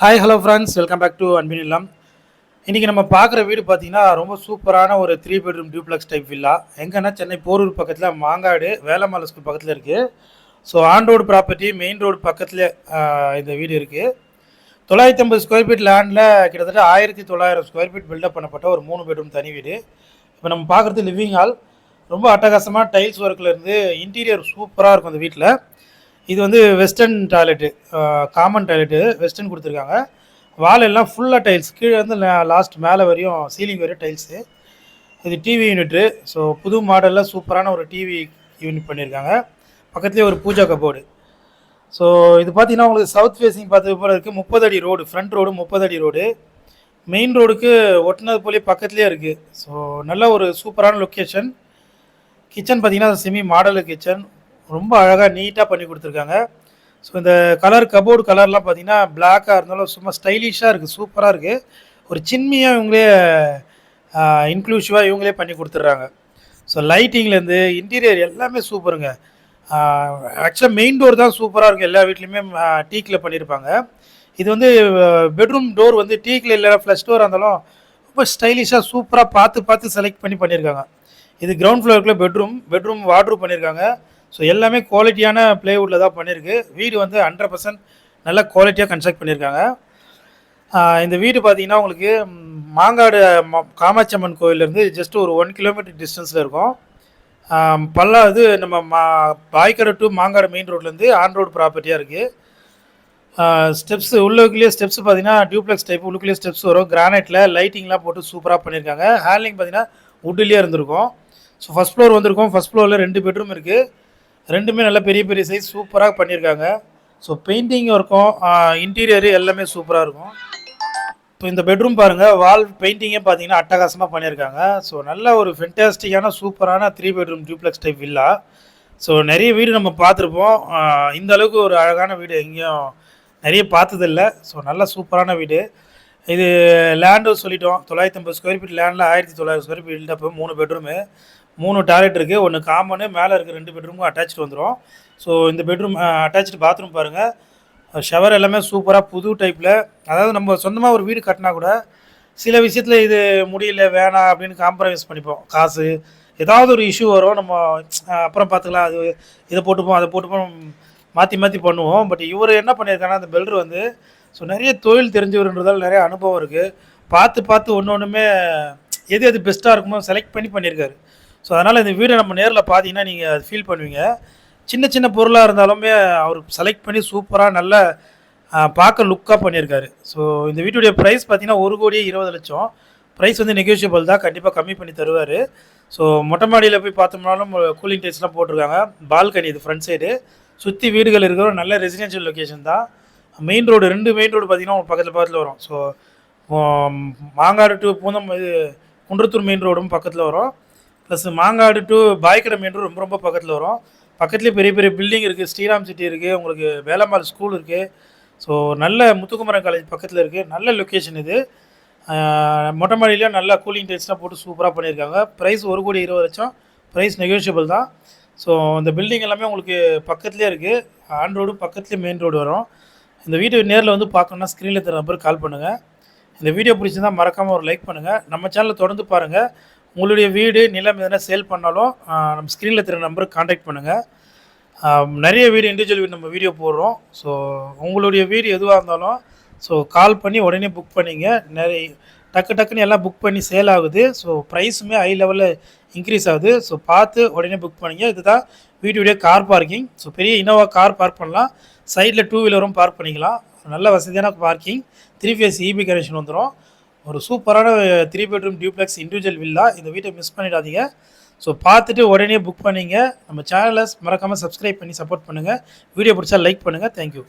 Hi hello friends welcome back to அன்பின் இல்லம் இன்றைக்கி நம்ம பார்க்குற வீடு பார்த்தீங்கன்னா ரொம்ப சூப்பரான ஒரு three bedroom duplex type villa எங்கன்னா? சென்னை போரூர் பக்கத்தில் மாங்காடு வேலம்மாள் ஸ்கூல் பக்கத்தில் இருக்குது so on road property main road பக்கத்தில் இந்த வீடு இருக்குது தொள்ளாயிரத்தி ஐம்பது ஸ்கொயர் ஃபீட் லேண்டில் கிட்டத்தட்ட ஆயிரத்தி தொள்ளாயிரம் ஸ்கொயர் ஃபீட் பில்டப் பண்ணப்பட்ட ஒரு மூணு பெட்ரூம் தனி வீடு. இப்போ நம்ம பார்க்குறது லிவிங் ஹால் ரொம்ப அட்டகாசமாக டைல்ஸ் ஒர்க்கில் இருந்து இன்டீரியர் சூப்பராக இருக்கும் அந்த வீட்டில் இது வந்து western toilet common toilet western கொடுத்துருக்காங்க. வால் எல்லாம் ஃபுல்லாக டைல்ஸ் கீழே வந்து லாஸ்ட் மேலே வரையும் சீலிங் வரையும் டைல்ஸு இது டிவி யூனிட்டு ஸோ புது மாடலில் சூப்பரான ஒரு டிவி யூனிட் பண்ணியிருக்காங்க பக்கத்துலேயே ஒரு பூஜா கபோர்டு ஸோ இது பார்த்தீங்கன்னா உங்களுக்கு சவுத் ஃபேஸிங் பார்த்தது போல் இருக்குது முப்பது அடி ரோடு ஃப்ரண்ட் ரோடு முப்பது அடி ரோடு மெயின் ரோடுக்கு ஒட்டினது போலே பக்கத்துலேயே இருக்குது ஸோ நல்ல ஒரு சூப்பரான லொக்கேஷன் கிச்சன் பார்த்திங்கன்னா செமி மாடலு கிச்சன் ரொம்ப அழகாக நீட்டாக பண்ணி கொடுத்துருக்காங்க. ஸோ இந்த கலர் கபோர்டு கலர்லாம் பார்த்தீங்கன்னா பிளாக்காக இருந்தாலும் சும்மா ஸ்டைலிஷாக இருக்குது சூப்பராக இருக்குது ஒரு சின்மையாக இவங்களே இன்க்ளூசிவாக இவங்களே பண்ணி கொடுத்துட்றாங்க. ஸோ லைட்டிங்லேருந்து இன்டீரியர் எல்லாமே சூப்பருங்க. ஆக்சுவலாக மெயின் டோர் தான் சூப்பராக இருக்கும் எல்லா வீட்லேயுமே டீக்கில் பண்ணியிருப்பாங்க இது வந்து பெட்ரூம் டோர் வந்து டீக்கில் இல்லை ஃப்ளஷ் டோர் இருந்தாலும் ரொம்ப ஸ்டைலிஷாக சூப்பராக பார்த்து பார்த்து செலக்ட் பண்ணி பண்ணியிருக்காங்க இது கிரவுண்ட் ஃப்ளோருக்குள்ளே பெட்ரூம் பெட்ரூம் வாட்ரூம் பண்ணியிருக்காங்க ஸோ எல்லாமே குவாலிட்டியான ப்ளேவுட்டில் தான் பண்ணியிருக்கு வீடு வந்து ஹண்ட்ரட் பர்சன்ட் நல்ல குவாலிட்டியாக கன்ஸ்ட்ரக்ட் பண்ணியிருக்காங்க. இந்த வீடு பார்த்தீங்கன்னா உங்களுக்கு மாங்காடு காமாட்சியம்மன் கோயிலேருந்து ஜஸ்ட் ஒரு ஒன் கிலோமீட்டர் டிஸ்டன்ஸில் இருக்கும். பல்லா இது நம்ம மா பாய்க்கடை டு மாங்காடு மெயின் ரோட்லேருந்து ஆன் ரோடு ப்ராப்பர்ட்டியாக இருக்குது ஸ்டெப்ஸ் உள்ளுக்குள்ளேயே ஸ்டெப்ஸ் பார்த்தீங்கன்னா டியூப்ளெக்ஸ் டைப் உள்ளுக்குள்ளேயே ஸ்டெப்ஸ் வரும். கிரானைட்டில் லைட்டிங்லாம் போட்டு சூப்பராக பண்ணியிருக்காங்க. ஹேண்ட்லிங் பார்த்தீங்கன்னா வுட்லேயே இருந்திருக்கும். ஸோ ஃபஸ்ட் ஃப்ளோர் வந்திருக்கும். ஃபஸ்ட் ஃப்ளோரில் ரெண்டு பெட்ரூம் இருக்குது ரெண்டுமே நல்ல பெரிய பெரிய சைஸ் சூப்பராக பண்ணியிருக்காங்க ஸோ பெயிண்டிங் இருக்கும். இன்டீரியரு எல்லாமே சூப்பராக இருக்கும். இப்போ இந்த பெட்ரூம் பாருங்கள் வால் பெயிண்டிங்கே பார்த்தீங்கன்னா அட்டகாசமாக பண்ணியிருக்காங்க ஸோ நல்ல ஒரு ஃபென்டாஸ்டிக்கான சூப்பரான three bedroom duplex type villa so நிறைய வீடு நம்ம பார்த்துருப்போம். இந்த அளவுக்கு ஒரு அழகான வீடு எங்கேயும் நிறைய பார்த்ததில்ல. ஸோ நல்ல சூப்பரான வீடு. இது லேண்டு சொல்லிட்டோம். தொள்ளாயிரத்தி ஐம்பது ஸ்கொயர் ஃபீட் லேண்டில் ஆயிரத்தி தொள்ளாயிரம் ஸ்கொயர் ஃபீட் இப்போ மூணு பெட்ரூமு மூணு டாய்லெட் இருக்குது ஒன்று காமனு மேலே இருக்க ரெண்டு பெட்ரூமும் அட்டாச்சு வந்துடும் ஸோ இந்த பெட்ரூம் அட்டாச்சு பாத்ரூம் பாருங்கள் ஷவர் எல்லாமே சூப்பராக புது டைப்பில் அதாவது நம்ம சொந்தமாக ஒரு வீடு கட்டினா கூட சில விஷயத்தில் இது முடியல வேணாம் அப்படின்னு காம்ப்ரமைஸ் பண்ணிப்போம். காசு ஏதாவது ஒரு இஷ்யூ வரும் நம்ம அப்புறம் பார்த்துக்கலாம். அது இதை போட்டுப்போம் அதை போட்டுப்போம் மாற்றி மாற்றி பண்ணுவோம். பட் இவர் என்ன பண்ணியிருக்காருன்னா அந்த பெல்டர் வந்து ஸோ நிறைய தொழில் தெரிஞ்சவருன்றதால நிறைய அனுபவம் இருக்குது பார்த்து பார்த்து ஒன்று ஒன்றுமே எது எது பெஸ்ட்டாக இருக்குமோ செலக்ட் பண்ணி பண்ணியிருக்காரு. ஸோ அதனால் இந்த வீடை நம்ம நேரில் பார்த்தீங்கன்னா நீங்கள் அது ஃபீல் பண்ணுவீங்க. சின்ன சின்ன பொருளாக இருந்தாலுமே அவர் செலக்ட் பண்ணி சூப்பராக நல்ல பார்க்க லுக்காக பண்ணியிருக்காரு ஸோ இந்த வீட்டுடைய ப்ரைஸ் பார்த்தீங்கன்னா ஒரு கோடியே இருபது லட்சம். ப்ரைஸ் வந்து நெகோஷியபிள் தான். கண்டிப்பாக கம்மி பண்ணி தருவார். ஸோ மொட்டை மாடியில் போய் பார்த்தோம்னாலும் கூலிங் டைல்ஸ்லாம் போட்டிருக்காங்க. பால்கனி இது ஃப்ரண்ட் சைடு சுற்றி வீடுகள் இருக்கிற நல்ல ரெசிடென்ஷியல் லொக்கேஷன் தான். மெயின் ரோடு ரெண்டு மெயின் ரோடு பார்த்தீங்கன்னா உங்களுக்கு பக்கத்தில் பக்கத்தில் வரும். ஸோ மாங்காடு டு பூந்தம் இது குன்றத்தூர் மெயின் ரோடும் பக்கத்தில் வரும். ப்ளஸ் மாங்காடு டு பாய்க்கடம் மெயின் ரோடு ரொம்ப ரொம்ப பக்கத்தில் வரும். பக்கத்துலேயே பெரிய பெரிய பில்டிங் இருக்குது ஸ்ரீராம் சிட்டி இருக்குது உங்களுக்கு வேலம்மாள் ஸ்கூல் இருக்குது ஸோ நல்ல முத்துக்குமரன் காலேஜ் பக்கத்தில் இருக்குது நல்ல லொக்கேஷன் இது. மொட்டை மாடியிலையும் நல்லா கூலிங் டைல்ஸ்லாம் போட்டு சூப்பராக பண்ணியிருக்காங்க. ப்ரைஸ் ஒரு கோடி இருபது லட்சம். ப்ரைஸ் நெகோஷியபிள் தான். ஸோ இந்த பில்டிங் எல்லாமே உங்களுக்கு பக்கத்துலேயே இருக்குது ஆன் ரோடு பக்கத்துலேயே மெயின் ரோடு வரும். இந்த வீடியோ நேரில் வந்து பார்க்கணுன்னா ஸ்க்ரீனில் தர நம்பருக்கு கால் பண்ணுங்கள் இந்த வீடியோ பிடிச்சிருந்தா மறக்காமல் ஒரு லைக் பண்ணுங்கள் நம்ம சேனலை தொடர்ந்து பாருங்கள் உங்களுடைய வீடு நிலம் எதனா சேல் பண்ணாலும் நம்ம ஸ்க்ரீனில் தெரிய நம்பருக்கு காண்டாக்ட் பண்ணுங்கள் நிறைய வீடு இண்டிவிஜுவல் வீடு நம்ம வீடியோ போடுறோம். ஸோ உங்களுடைய வீடு எதுவாக இருந்தாலும் ஸோ கால் பண்ணி உடனே புக் பண்ணிங்க. நிறைய டக்கு டக்குன்னு எல்லாம் புக் பண்ணி சேல் ஆகுது. ஸோ ப்ரைஸுமே ஹை லெவலில் இன்க்ரீஸ் ஆகுது. ஸோ பார்த்து உடனே புக் பண்ணிங்க. இதுதான் வீட்டுடைய கார் பார்க்கிங் ஸோ பெரிய இனோவா கார் பார்க் பண்ணலாம். சைடில் டூ வீலரும் பார்க் பண்ணிக்கலாம். நல்ல வசதியான parking three phase EB connection வந்துடும் ஒரு சூப்பரான three bedroom duplex individual villa இந்த வீட்டை மிஸ் பண்ணிடாதீங்க. ஸோ பார்த்துட்டு உடனே புக் பண்ணிங்க. நம்ம சேனலை மறக்காமல் சப்ஸ்கிரைப் பண்ணி சப்போர்ட் பண்ணுங்கள் வீடியோ பிடிச்சா லைக் பண்ணுங்கள் தேங்க்யூ